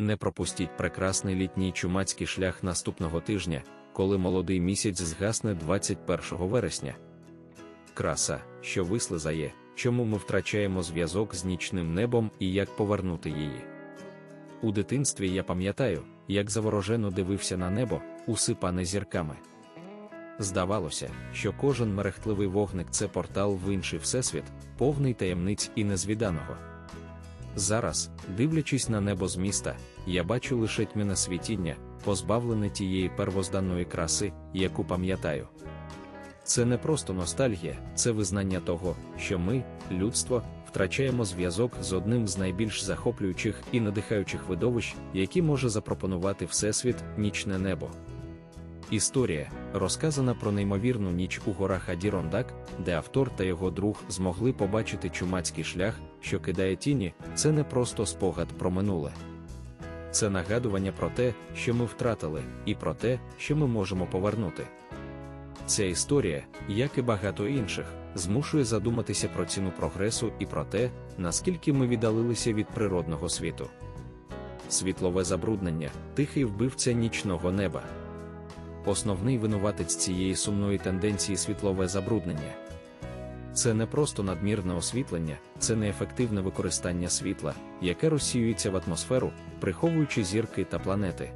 Не пропустіть прекрасний літній чумацький шлях наступного тижня, коли молодий місяць згасне 21 вересня. Краса, що вислизає, чому ми втрачаємо зв'язок з нічним небом і як повернути її. У дитинстві я пам'ятаю, як заворожено дивився на небо, усипане зірками. Здавалося, що кожен мерехтливий вогник це портал в інший всесвіт, повний таємниць і незвіданого. Зараз, дивлячись на небо з міста, я бачу лише тьмяне світіння, позбавлене тієї первозданної краси, яку пам'ятаю. Це не просто ностальгія, це визнання того, що ми, людство, втрачаємо зв'язок з одним з найбільш захоплюючих і надихаючих видовищ, які може запропонувати Всесвіт нічне небо. Історія, розказана про неймовірну ніч у горах Адірондак, де автор та його друг змогли побачити чумацький шлях, що кидає тіні, це не просто спогад про минуле. Це нагадування про те, що ми втратили, і про те, що ми можемо повернути. Ця історія, як і багато інших, змушує задуматися про ціну прогресу і про те, наскільки ми віддалилися від природного світу. Світлове забруднення, тихий вбивця нічного неба. Основний винуватець цієї сумної тенденції світлове забруднення. Це не просто надмірне освітлення, це неефективне використання світла, яке розсіюється в атмосферу, приховуючи зірки та планети.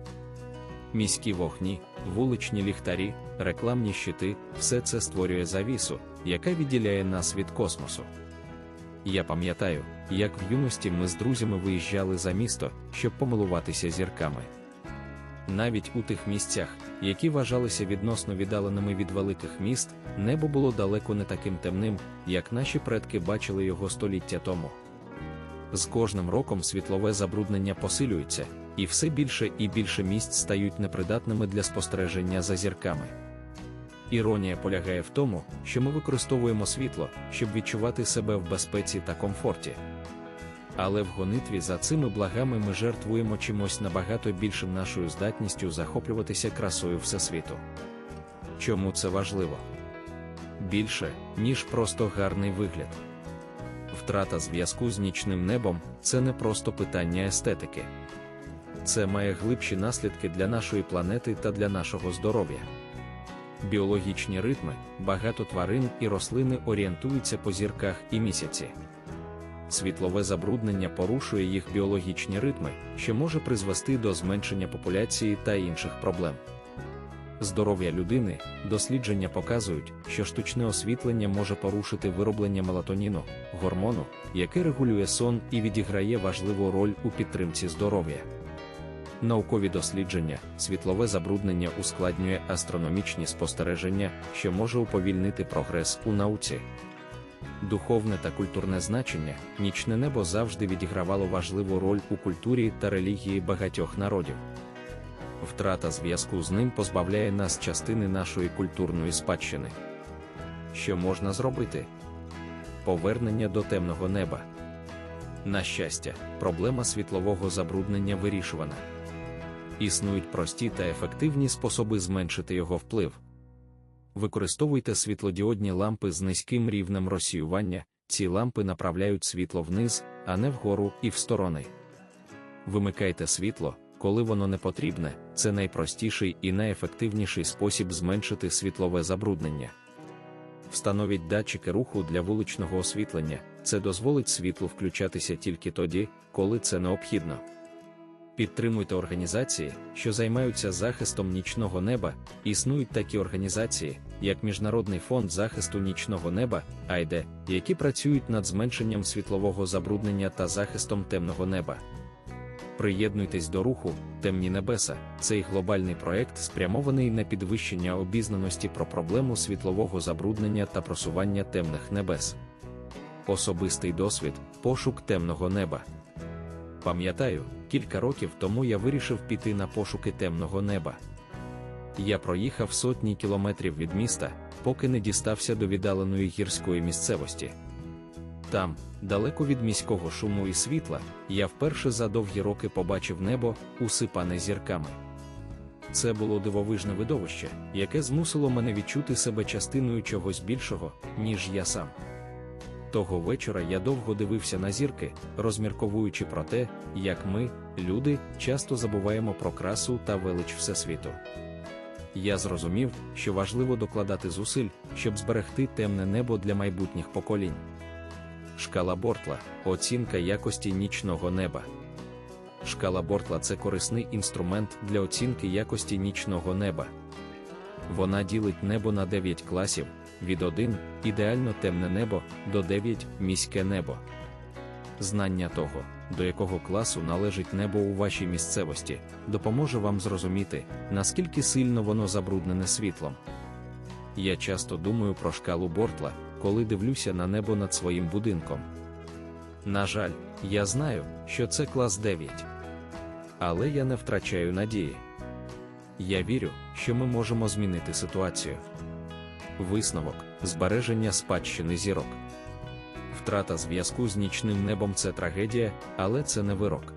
Міські вогні, вуличні ліхтарі, рекламні щити все це створює завісу, яка відділяє нас від космосу. Я пам'ятаю, як в юності ми з друзями виїжджали за місто, щоб помилуватися зірками. Навіть у тих місцях, які вважалися відносно віддаленими від великих міст, небо було далеко не таким темним, як наші предки бачили його століття тому. З кожним роком світлове забруднення посилюється, і все більше і більше місць стають непридатними для спостереження за зірками. Іронія полягає в тому, що ми використовуємо світло, щоб відчувати себе в безпеці та комфорті. Але в гонитві за цими благами ми жертвуємо чимось набагато більшим нашою здатністю захоплюватися красою Всесвіту. Чому це важливо? Більше, ніж просто гарний вигляд. Втрата зв'язку з нічним небом це не просто питання естетики. Це має глибші наслідки для нашої планети та для нашого здоров'я. Біологічні ритми, багато тварин і рослини орієнтуються по зірках і місяці. Світлове забруднення порушує їх біологічні ритми, що може призвести до зменшення популяції та інших проблем. Здоров'я людини, дослідження показують, що штучне освітлення може порушити вироблення мелатоніну, гормону, яке регулює сон і відіграє важливу роль у підтримці здоров'я. Наукові дослідження, світлове забруднення ускладнює астрономічні спостереження, що може уповільнити прогрес у науці. Духовне та культурне значення, нічне небо завжди відігравало важливу роль у культурі та релігії багатьох народів. Втрата зв'язку з ним позбавляє нас частини нашої культурної спадщини. Що можна зробити? Повернення до темного неба. На щастя, проблема світлового забруднення вирішувана. Існують прості та ефективні способи зменшити його вплив. Використовуйте світлодіодні лампи з низьким рівнем розсіювання, ці лампи направляють світло вниз, а не вгору і в сторони. Вимикайте світло, коли воно не потрібне, це найпростіший і найефективніший спосіб зменшити світлове забруднення. Встановіть датчики руху для вуличного освітлення, це дозволить світлу включатися тільки тоді, коли це необхідно. Підтримуйте організації, що займаються захистом нічного неба. Існують такі організації, як Міжнародний фонд захисту нічного неба, АЙДЕ, які працюють над зменшенням світлового забруднення та захистом темного неба. Приєднуйтесь до руху Темні небеса. Цей глобальний проект спрямований на підвищення обізнаності про проблему світлового забруднення та просування темних небес. Особистий досвід пошук темного неба. Пам'ятаю, кілька років тому я вирішив піти на пошуки темного неба. Я проїхав сотні кілометрів від міста, поки не дістався до віддаленої гірської місцевості. Там, далеко від міського шуму і світла, я вперше за довгі роки побачив небо, усипане зірками. Це було дивовижне видовище, яке змусило мене відчути себе частиною чогось більшого, ніж я сам. Того вечора я довго дивився на зірки, розмірковуючи про те, як ми, люди, часто забуваємо про красу та велич Всесвіту. Я зрозумів, що важливо докладати зусиль, щоб зберегти темне небо для майбутніх поколінь. Шкала Бортла оцінка якості нічного неба. Шкала Бортла це корисний інструмент для оцінки якості нічного неба. Вона ділить небо на 9 класів від 1 ідеально темне небо до 9 міське небо. Знання того, до якого класу належить небо у вашій місцевості, допоможе вам зрозуміти, наскільки сильно воно забруднене світлом. Я часто думаю про шкалу Бортла, коли дивлюся на небо над своїм будинком. На жаль, я знаю, що це клас 9. Але я не втрачаю надії. Я вірю, що ми можемо змінити ситуацію. Висновок збереження спадщини зірок. Втрата зв'язку з нічним небом це трагедія, але це не вирок.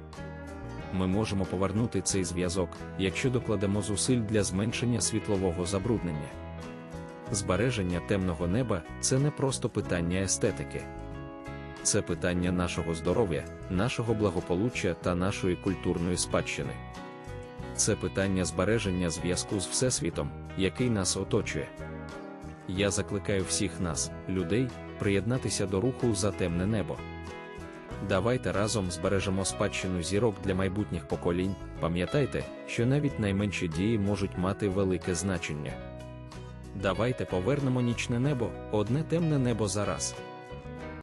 Ми можемо повернути цей зв'язок, якщо докладемо зусиль для зменшення світлового забруднення. Збереження темного неба це не просто питання естетики. Це питання нашого здоров'я, нашого благополуччя та нашої культурної спадщини. Це питання збереження зв'язку з Всесвітом, який нас оточує. Я закликаю всіх нас, людей, приєднатися до руху за темне небо. Давайте разом збережемо спадщину зірок для майбутніх поколінь. Пам'ятайте, що навіть найменші дії можуть мати велике значення. Давайте повернемо нічне небо, одне темне небо зараз.